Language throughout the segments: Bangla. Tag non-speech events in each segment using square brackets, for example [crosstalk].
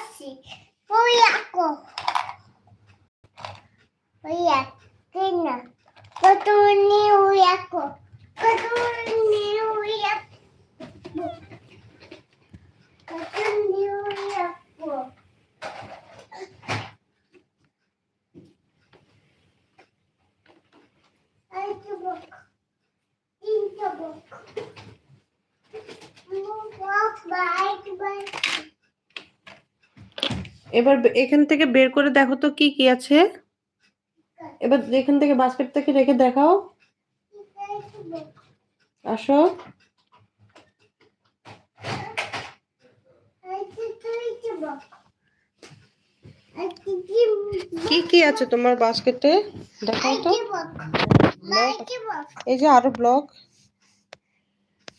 Así. Voy a co. Voy a. Kau ni voy a co. Kau এবার এখান থেকে বের করে দেখো তো কি কি আছে। এবার এখান থেকে বাস্কেট থেকে রেখে দেখাও। আসো। কি কি আছে তোমার বাস্কেটে দেখাও তো। এই যে আরও ব্লক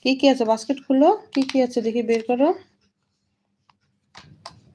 কি কি আছে? বাস্কেট খুলো। কি কি আছে? দেখি বের করো।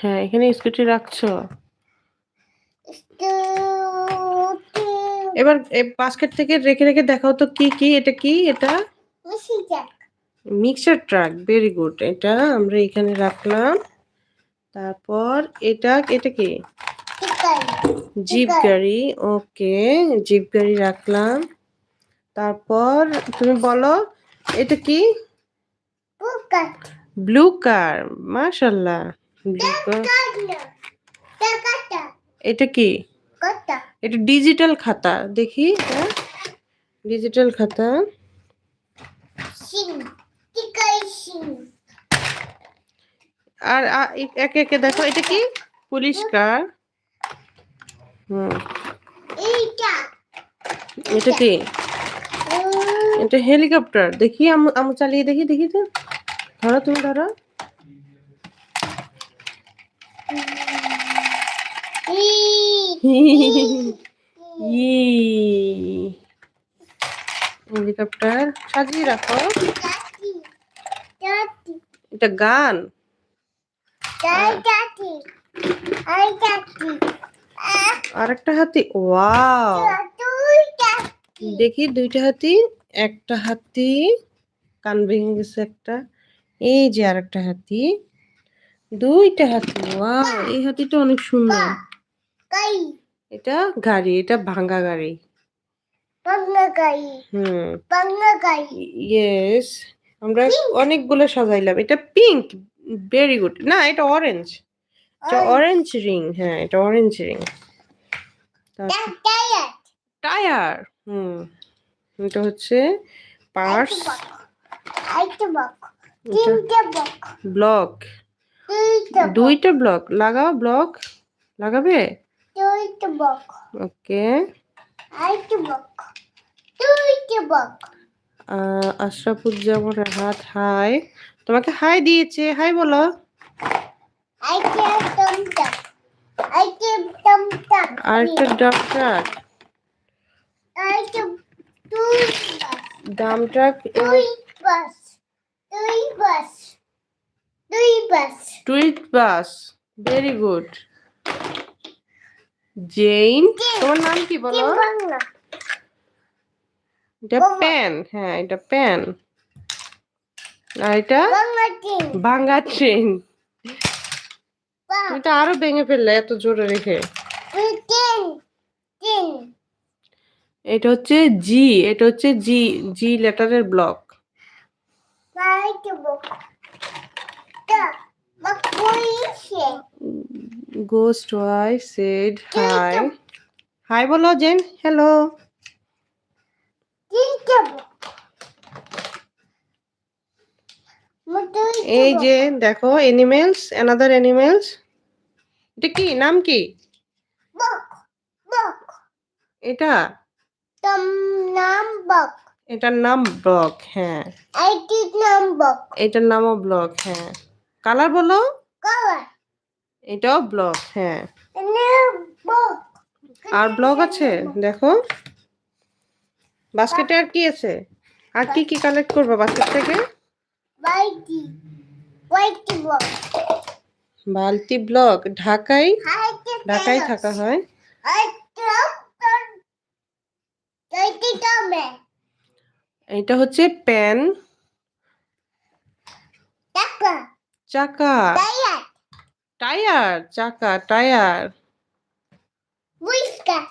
হ্যাঁ এখানে স্কুটি রাখছো? এবার বাস্কেট থেকে রেখে রেখে দেখাও তো কি কি এটা কি এটা? মিক্সার ট্রাক ভেরি গুড এটা আমরা এখানে রাখলাম। তারপর এটা এটা কি? জিপ গাড়ি ওকে জিপ গাড়ি রাখলাম। তারপর তুমি বলো এটা কি? ব্লু কার মাশাল্লাহ। এটা কি? এটা ডিজিটাল খাতা। দেখি ডিজিটাল খাতা। আর একে একে দেখো। এটা কি? পুলিশ কার হুম এটা কি? এটা হেলিকপ্টার। দেখি আমু চালিয়ে দেখি দেখি তো। ধরো তুমি ধরো। হেলিকপ্টার সাজিয়ে রাখো। এটা গান। টাই টাটি আই টাটি আ আর একটা হাতি। ওয়াও দেখি দুইটা হাতি একটা হাতি। কান ভেঙে গেছে একটা। এই যে আর একটা হাতি। দুইটা হাতি ওয়াও এই হাতিটা অনেক সুন্দর। এটা গাড়ি এটা ভাঙ্গা গাড়ি। হুম। ইয়েস আমরা অনেকগুলো সাজাইলাম। এটা পিঙ্ক ভেরি গুড না এটা অরেঞ্জ এটা অরেঞ্জ রিং হ্যাঁ এটা অরেঞ্জ রিং টায়ার টায়ার হুম। এটা হচ্ছে পার্স ব্লক দুইটা ব্লক লাগাও ব্লক লাগাবে? দুইটা ওকে। দুইটা আশরাফুজ্জামান হাই। তোমাকে হাই দিয়েছে। হাই বলো। আইটা টমটা আইটা টমটা আর একটা ডাক্তার আইটা দুই বাস দাম ট্রাক দুই বাস দুই bus bus. Tweet bus very good. Zain তোমার নাম কি বলো? এটা পেন হ্যাঁ এটা পেন। আর এটা? ভাঙ্গা ট্রেন এটা আরও ভেঙে ফেললে এত জোরে রেখে। এটা হচ্ছে জি এটা হচ্ছে G G লেটারের block. Ghost why said hi hi বলো জেন হ্যালো এই যে দেখো এনিমেলস অ্যানাদার এনিমেলস এটা কি? নাম কি? এটা? নাম বক এটার নাম ব্লক হ্যাঁ। এটার নামও ব্লক হ্যাঁ। কালার বলো? এটাও ব্লক হ্যাঁ। আর ব্লক আছে? দেখো। বাস্কেটে আর কি আছে? আর কি কি কালেক্ট করব বাস্কেট থেকে. বালতি ব্লক ঢাকাই ঢাকাই থাকা হয়। এটা হচ্ছে প্যান চাকা টায়ার চাকা টায়ার whiskat.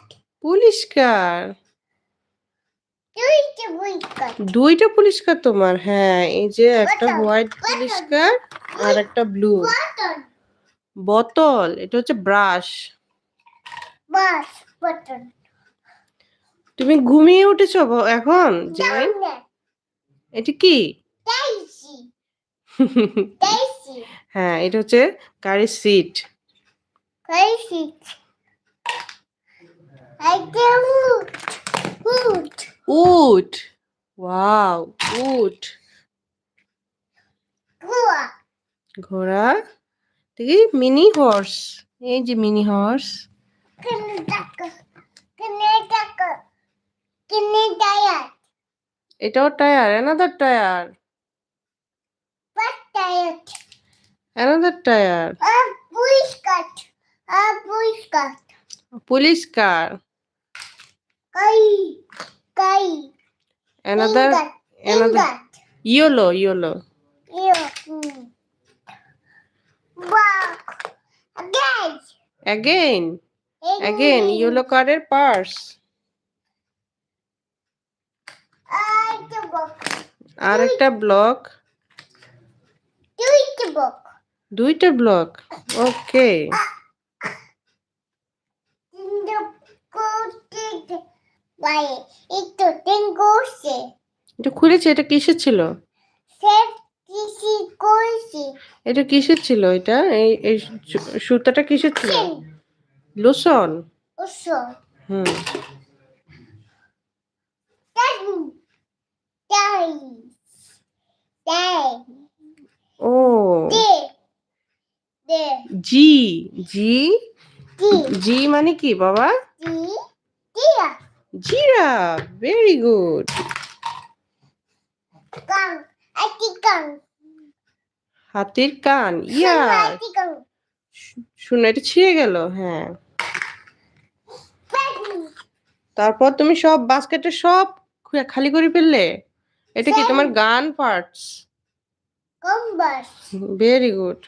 দুইটা পরিষ্কার তোমার হ্যাঁ এই যে একটা হোয়াইট. পরিষ্কার আর একটা ব্লু বোতল এটা হচ্ছে ব্রাশ তুমি ঘুমিয়ে উঠেছো এখন জেন এটা কি. হ্যাঁ এটা হচ্ছে গাড়ির সিট can woot. Woot. উট ওয়াও উট. ঘোড়া দেখি মিনি হর্স এই যে মিনি হর্স. এটাও tyre another tyre Patayat. Another tyre A whiskat. A whiskat. Police car Kai. Kai. Another Ingat. Another Ingat. Yo. Hmm. Walk. Again. কারের পার্স I the book. আর একটা block it to then go se. এটা খুলেছে এটা কিসের ছিল. এটা কিসের ছিল এটা এই এই সুতাটা কিসের ছিল. লোসন. হুম Then die. ও. জি জি. জি মানে কি বাবা. জিরা ভেরি গুড. হাতির কান gang. শুনে এটা ছিঁড়ে গেল হ্যাঁ. তারপর তুমি সব বাস্কেটে সব খালি করে ফেললে এটা কি তোমার gun parts Combus. Very good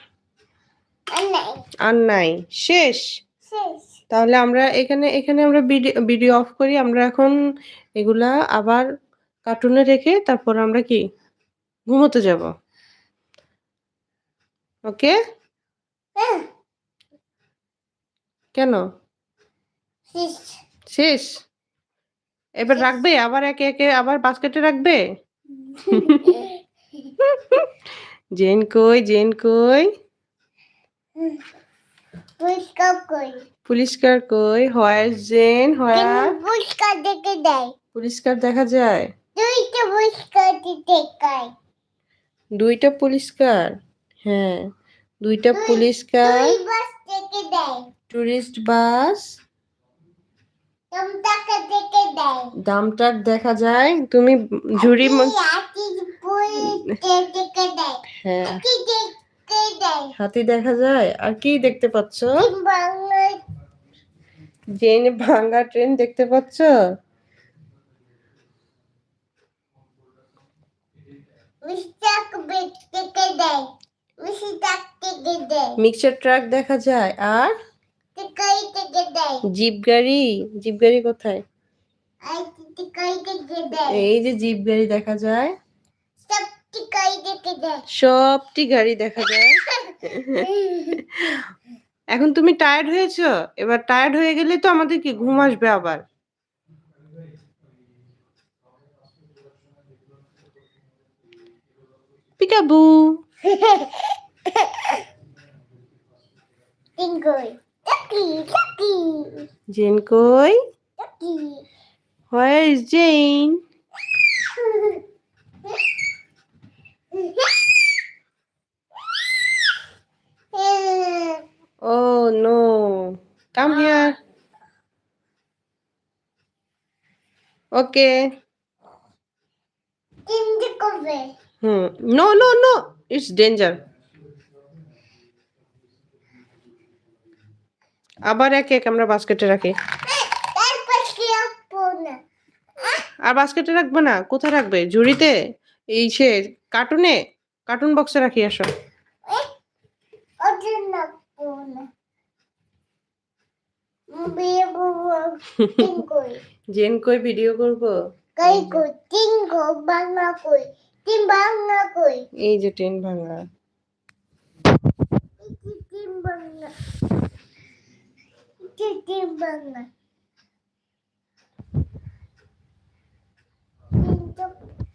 আর নাই শেষ তাহলে আমরা এখানে এখানে আমরা ভিডিও অফ করি। আমরা এখন এগুলা আবার কার্টুনে রেখে তারপর আমরা কি? ঘুমোতে যাব। ওকে? Uh. কেন. শেষ এবার রাখবে? আবার একে একে আবার বাস্কেটে রাখবে? [laughs] জেন কই জেন কই? পুলিশকার কই? পুলিশকার কই? হয় জেন হয়? পুলিশকার দেখে দেখা যায়? দুইটা পুলিশকার হ্যাঁ দুইটা পুলিশকার। বাস দেখে টুরিস্ট বাস? দামটা দেখা যায়? তুমি ঝুড়ি হ্যাঁ। হাতি দেখা যায়? আর কি দেখতে পাচ্ছ? জেনে ভাঙ্গা ট্রেন দেখতে পাচ্ছ? মিক্সার ট্রাক দেখা যায়। আর? জিপ গাড়ি। জিপ গাড়ি কোথায়? এই যে জিপ গাড়ি দেখা যায়। সবটি গাড়ি দেখা যায়। এখন তুমি টায়ার্ড হয়েছো? এবার টায়ার্ড হয়ে গেলে তো আমাদের কি ঘুম আসবে আবার? পিকাবু। জেন কই. হোয়ার ইজ জেন ও Come here. Okay. Hmm. No, no, no. It's danger. আবার এক এক আমরা বাস্কেটে রাখি আর বাস্কেটে রাখবে না কোথায় রাখবে ঝুড়িতে এই সে কার্টুনে? কার্টুন বক্সে রাখি আসো। [laughs] জেন কই ভিডিও করব? কই কই তিন কো বাংলা কই? তিন বাংলা কই? এই যে ট্রেন ভাঙা তিন বাংলা। তিন বাংলা?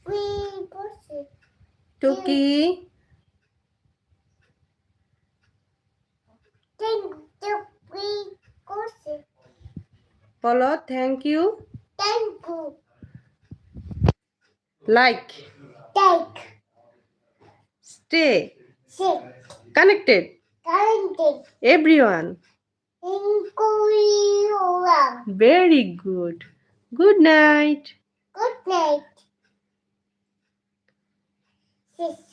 বসে টুকি তিনটা কুই বসে বলো thank you thank you like take stay sick connected কারেন্টে everyone ইনকুইওলা very good good night good this